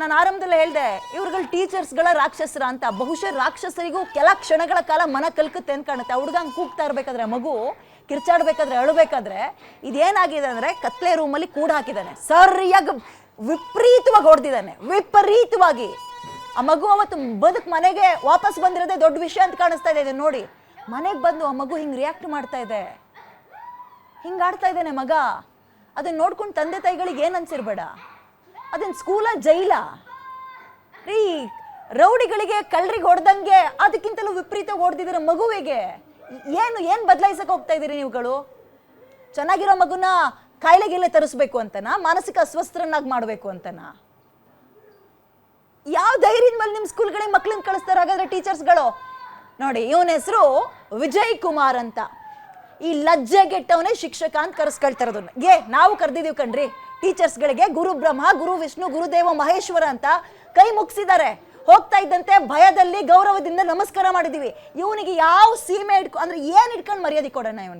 ನಾನು ಆರಂಭದಲ್ಲಿ ಹೇಳ್ದೆ, ಇವ್ರುಗಳು ಟೀಚರ್ಸ್ಗಳ ರಾಕ್ಷಸರ ಅಂತ. ಬಹುಶಃ ರಾಕ್ಷಸರಿಗೂ ಕೆಲ ಕ್ಷಣಗಳ ಕಾಲ ಮನ ಕಲ್ಕುತ್ತೆ ಅಂತ ಕಾಣುತ್ತೆ. ಆ ಹುಡುಗ ಹಂಗ್ ಕೂಗ್ತಾ ಇರ್ಬೇಕಾದ್ರೆ ಮಗು, ಕಿರ್ಚಾಡ್ಬೇಕಾದ್ರೆ ಅಳಬೇಕಾದ್ರೆ ಇದೇನಾಗಿದೆ ಅಂದ್ರೆ ಕತ್ಲೆ ರೂಮಲ್ಲಿ ಕೂಡ ಹಾಕಿದ್ದಾನೆ. ಸರಿಯಾಗಿ ವಿಪರೀತವಾಗಿ ಹೊಡೆದಿದ್ದಾನೆ. ವಿಪರೀತವಾಗಿ. ಆ ಮಗು ಅವತ್ತು ಬದುಕು ಮನೆಗೆ ವಾಪಸ್ ಬಂದಿರೋದೇ ದೊಡ್ಡ ವಿಷಯ ಅಂತ ಕಾಣಿಸ್ತಾ ಇದೆ. ನೋಡಿ. ಮನೆಗೆ ಬಂದು ಆ ಮಗು ಹಿಂಗೆ ರಿಯಾಕ್ಟ್ ಮಾಡ್ತಾ ಇದೆ. ಹಿಂಗಾಡ್ತಾ ಇದ್ದಾನೆ ಮಗ. ಅದನ್ನ ನೋಡ್ಕೊಂಡು ತಂದೆ ತಾಯಿಗಳಿಗೆ ಏನು ಅನ್ಸಿರ್ಬೇಡ. ಅದನ್ನ ಸ್ಕೂಲ ಜೈಲ? ರೀ, ರೌಡಿಗಳಿಗೆ ಕಳ್ರಿಗೆ ಹೊಡೆದಂಗೆ ಅದಕ್ಕಿಂತಲೂ ವಿಪರೀತ ಹೊಡೆದಿದ್ದೀರ ಮಗುವಿಗೆ. ಏನು ಏನು ಬದಲಾಯಿಸಕ್ಕೆ ಹೋಗ್ತಾ ಇದ್ದೀರಿ ನೀವುಗಳು? ಚೆನ್ನಾಗಿರೋ ಮಗುನ ಕಾಯಿಲೆಗೆಲ್ಲೇ ತರಿಸ್ಬೇಕು ಅಂತನಾ? ಮಾನಸಿಕ ಅಸ್ವಸ್ಥರನ್ನಾಗಿ ಮಾಡಬೇಕು ಅಂತನಾ? ಯಾವ ಧೈರ್ಯದ ಮೇಲೆ ನಿಮ್ಮ ಸ್ಕೂಲ್ಗಳಿಗೆ ಮಕ್ಳನ್ನ ಕಳಿಸ್ತಾರೆ? ಹಾಗಾದ್ರೆ ಟೀಚರ್ಸ್ಗಳು ನೋಡಿ, ಇವನ ಹೆಸರು ವಿಜಯ್ ಕುಮಾರ್ ಅಂತ. ಈ ಲಜ್ಜೆಗೆಟ್ಟವನೇ ಶಿಕ್ಷಕ ಅಂತ ಕರೆಸ್ಕೊಳ್ತಾರದನ್ನ ಏ, ನಾವು ಕರೆದಿದ್ದೀವಿ ಕಣ್ರಿ. ಟೀಚರ್ಸ್ಗಳಿಗೆ ಗುರು ಬ್ರಹ್ಮ, ಗುರು ವಿಷ್ಣು ಗುರುದೇವ ಮಹೇಶ್ವರ ಅಂತ ಕೈ ಮುಗಿಸಿದ್ದಾರೆ. ಹೋಗ್ತಾ ಇದ್ದಂತೆ ಭಯದಲ್ಲಿ ಗೌರವದಿಂದ ನಮಸ್ಕಾರ ಮಾಡಿದೀವಿ. ಇವನಿಗೆ ಯಾವ ಸೀಮೆ ಇಟ್ಕೊ ಅಂದ್ರೆ ಏನು ಇಟ್ಕೊಂಡು ಮರ್ಯಾದೆ ಕೊಡೋಣ ಇವನಿಗೆ?